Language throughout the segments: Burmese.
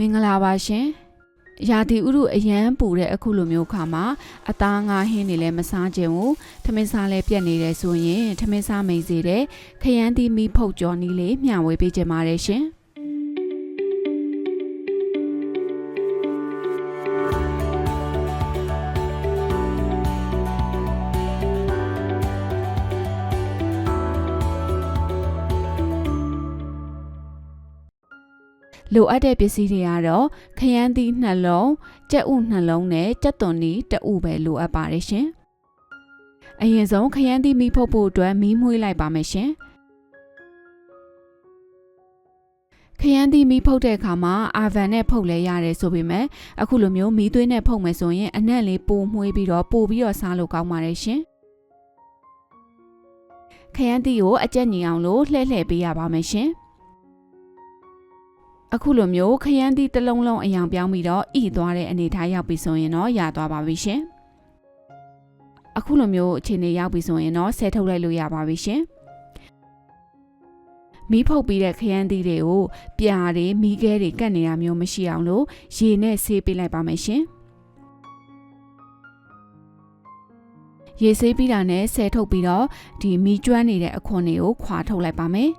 မင်္ဂလာပါရှင်ရာသီဥတုအရန်ပူတဲ့အခုလိုမျိုးခါမှာအသားငါဟင်းတွေလည်းမစားခြင်းဘူးထမင်းစားလည်းပြတ်နေတယ်ဆိုရင်ထမင်းစားမိန်စေတဲ့ခရမ်းသီးမီးဖုတ်ကြော်နီးလေးမျှဝေပေးကြပါရရှင် လိုအပ်တဲ့ပစ္စည်းတွေကတော့ခရမ်းသီးနှလုံးကြက်ဥနှလုံးနဲ့ကြက်သွန်နီးတအုပ်ပဲလိုအပ်ပါတယ်ရှင်အရင်ဆုံးခရမ်းသီးမီးဖုတ်ဖို့အတွက်မီးမွှေးလိုက်ပါမယ်ရှင်ခရမ်းသီးမီးဖုတ်တဲ့အခါမှာအာဗန်နဲ့ဖုတ်လဲရတယ်ဆိုပေမဲ့အခုလိုမျိုးမီးသွေးနဲ့ဖုတ်မယ်ဆိုရင်အနက်လေးပိုမွှေးပြီးတော့ပိုပြီးတော့စားလို့ကောင်းပါတယ်ရှင်ခရမ်းသီးကိုအကြက်ညီအောင်လို့လှဲ့လှဲ့ပေးရပါမယ်ရှင် အခုလိုမျိုးခရမ်းသီးတစ်လုံးလုံးအယောင်ပြောင်းပြီးတော့ဤသွားတဲ့အနေထားရောက်ပြီဆိုရင်တော့ရသွားပါပြီရှင်အခုလိုမျိုးအခြေအနေရောက်ပြီဆိုရင်တော့ဆဲထုတ်လိုက်လို့ရပါပြီရှင်မီးဖုတ်ပြီးတဲ့ခရမ်းသီးတွေကိုပြာတွေမီးခဲတွေကတ်နေတာမျိုးမရှိအောင်လို့ရေနဲ့ဆေးပေးလိုက်ပါမယ်ရှင်ရေဆေးပြီးတာနဲ့ဆဲထုတ်ပြီးတော့ဒီမီးကျွမ်းနေတဲ့အခွန်တွေကိုခွာထုတ်လိုက်ပါမယ်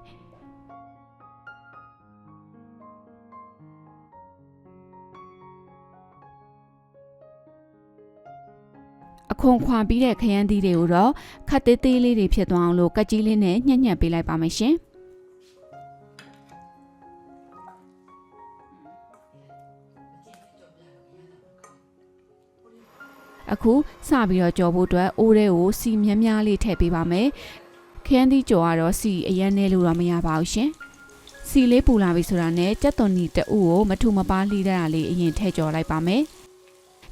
ခွန်ခွာပြီးတဲ့ခရမ်းသီးတွေကိုတော့ခတ်သေးသေးလေးတွေဖြစ်သွားအောင်လို့ကတ်ကြီးလေးနဲ့ညှက်ညှက်ပေးလိုက်ပါမယ်ရှင်အခုစပြီးတော့ကြော်ဖို့အတွက်အိုးထဲကိုစီမြန်းများလေးထည့်ပေးပါမယ်ခရမ်းသီးကြော်ကတော့စီအရန်နဲ့လို့တော့မရပါဘူးရှင်စီလေးပူလာပြီဆိုတာနဲ့ကြက်သွန်နီတအုပ်ကိုမထူမပါလှီးတတာလေးအရင်ထည့်ကြော်လိုက်ပါမယ်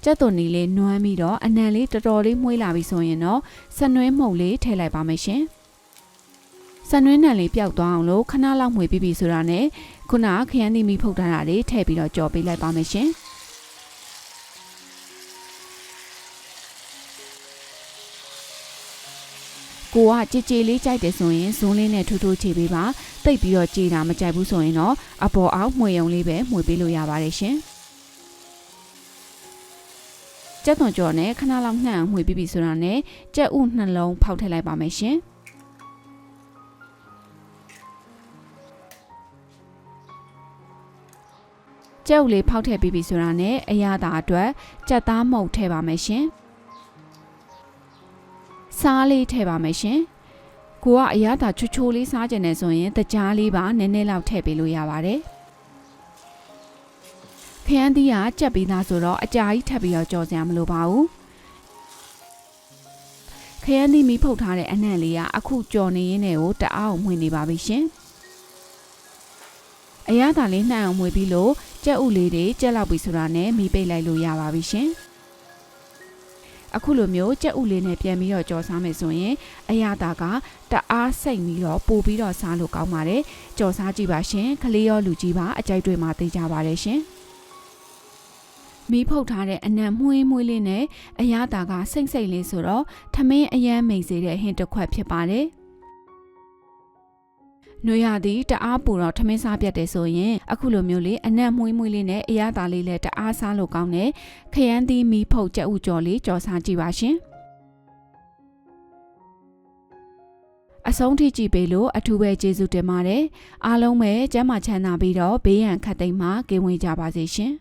ကြက်သွန်နီလေးနွမ်းပြီးတော့အနံလေးတော်တော်လေးမှုေးလာပြီဆိုရင်တော့ဆနွဲမှုတ်လေးထည့်လိုက်ပါမယ်ရှင်ဆနွဲနံလေးပျောက်သွားအောင်လို့ခဏလောက်မှုေးပြီးပြီဆိုတာနဲ့ခုနခရမ်းသီးမီဖုတ်ထားတာလေးထည့်ပြီးတော့ကြော်ပေးလိုက်ပါမယ်ရှင်ကိုကကြည်ကြည်လေးကြိုက်တယ်ဆိုရင်ဇွန်းလေးနဲ့ထိုးထိုးချေပေးပါတိတ်ပြီးတော့ကြည်တာမကြိုက်ဘူးဆိုရင်တော့အပေါ်အောက်မှွေုံလေးပဲမှွေပေးလို့ရပါတယ်ရှင် ကြက်သွန်ကြော်နဲ့ခဏလောက်နှံ့အောင်မှွေပြီးပြီဆိုတာနဲ့ကြက်ဥနှလုံးဖောက်ထည့်လိုက်ပါမယ်ရှင်ကြက်ဥလေးဖောက်ထည့်ပြီးပြီဆိုတာနဲ့အရသာအတွက်ကြက်သားမှုတ်ထည့်ပါမယ်ရှင်စားလေးထည့်ပါမယ်ရှင်။ကိုကအရသာချွချိုးလေးစားကြတယ်ဆိုရင်တကြားလေးပါနည်းနည်းလောက်ထည့်ပေးလို့ရပါတယ်။ ခရမ်းသီးကကြက်ပြီးသားဆိုတော့အကြာကြီးထပ်ပြီးတော့ကြော်စရာမလိုပါဘူး။ခရမ်းသီးမီးဖုတ်ထားတဲ့အနံ့လေးကအခုကြော်နေရင်းနဲ့ကိုတအားအောင်မှွေနေပါပြီရှင်။အရသာလေးနှံ့အောင်မှွေပြီးလို့ကြက်ဥလေးတွေကြက်လောက်ပြီဆိုတာနဲ့မီးပိတ်လိုက်လို့ရပါပြီရှင်။အခုလိုမျိုးကြက်ဥလေးနဲ့ပြန်ပြီးတော့ကြော်စားမယ်ဆိုရင်အရသာကတအားစိတ်ပြီးတော့ပို့ပြီးတော့စားလို့ကောင်းပါတယ်ကြော်စားကြည့်ပါရှင်ကလေးရောလူကြီးပါအကြိုက်တွေမှာသိကြပါတယ်ရှင် မီးဖုတ်ထားတဲ့အနံမှုေးမှုေးလေးနဲ့အရသာကစိတ်စိတ်လေးဆိုတော့ထမင်းအရမ်းမိန်စေတဲ့ဟင်းတစ်ခွက်ဖြစ်ပါတယ်နွေရသည်တအားပူတော့ထမင်းစားပြတ်တယ်ဆိုရင်အခုလိုမျိုးလေးအနက်မွှေးမွှေးလေးနဲ့အရသာလေးလည်းတအားစားလို့ကောင်းတယ်ခရမ်းသီးမီးဖုတ်ကြက်ဥကြော်လေးကြော်စားကြည့်ပါရှင်အဆုံးထိကြည့်ပေးလို့အထူးပဲကျေးဇူးတင်ပါတယ်အားလုံးပဲကျမ်းမာချမ်းသာပြီးတော့ဘေးရန်ခတ်သိမ်းမှကင်းဝေးကြပါစေရှင်